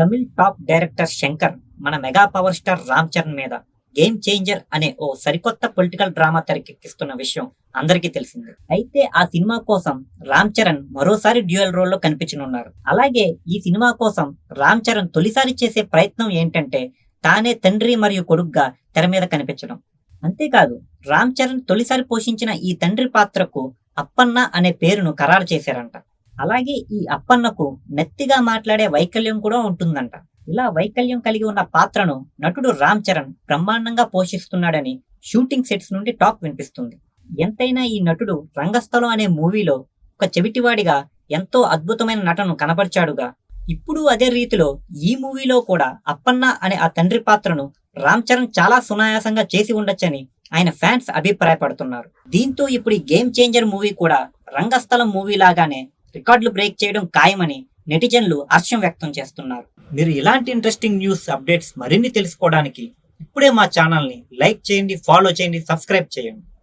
Tamil top director Shankar మన mega power star Ram Charan మీద game changer అనే ఓ సరికొత్త పొలిటికల్ డ్రామా తెరకెక్కిస్తున్న విషయం అందరికీ తెలిసిందే. అయితే ఆ సినిమా కోసం రామ్ చరణ్ మరోసారి డ్యూయల్ రోల్లో కనిపించనున్నారు. అలాగే ఈ సినిమా కోసం రామ్ చరణ్ తొలిసారి చేసే ప్రయత్నం ఏంటంటే తానే తండ్రి మరియు కొడుగ్గా తెర మీద కనిపించడం. అంతేకాదు రామ్ చరణ్ తొలిసారి పోషించిన ఈ తండ్రి పాత్రకు అప్పన్న అనే పేరును ఖరారు చేశారంట. అలాగే ఈ అప్పన్నకు నెత్తిగా మాట్లాడే వైకల్యం కూడా ఉంటుందంట. ఇలా వైకల్యం కలిగి ఉన్న పాత్రను నటుడు రామ్ చరణ్ బ్రహ్మాండంగా పోషిస్తున్నాడని షూటింగ్ సెట్స్ నుండి టాక్ వినిపిస్తుంది. ఎంతైనా ఈ నటుడు రంగస్థలం అనే మూవీలో ఒక చెవిటివాడిగా ఎంతో అద్భుతమైన నటను కనపరిచాడుగా. ఇప్పుడు అదే రీతిలో ఈ మూవీలో కూడా అప్పన్న అనే ఆ తండ్రి పాత్రను రామ్ చరణ్ చాలా సునాయాసంగా చేసి ఉండొచ్చని ఆయన ఫ్యాన్స్ అభిప్రాయపడుతున్నారు. దీంతో ఇప్పుడు ఈ గేమ్ చేంజర్ మూవీ కూడా రంగస్థలం మూవీ లాగానే రికార్డులు బ్రేక్ చేయడం ఖాయమని నెటిజన్లు హర్షం వ్యక్తం చేస్తున్నారు. మీరు ఇలాంటి ఇంట్రెస్టింగ్ న్యూస్ అప్డేట్స్ మరిన్ని తెలుసుకోవడానికి ఇప్పుడే మా ఛానల్ని లైక్ చేయండి ఫాలో చేయండి సబ్స్క్రైబ్ చేయండి.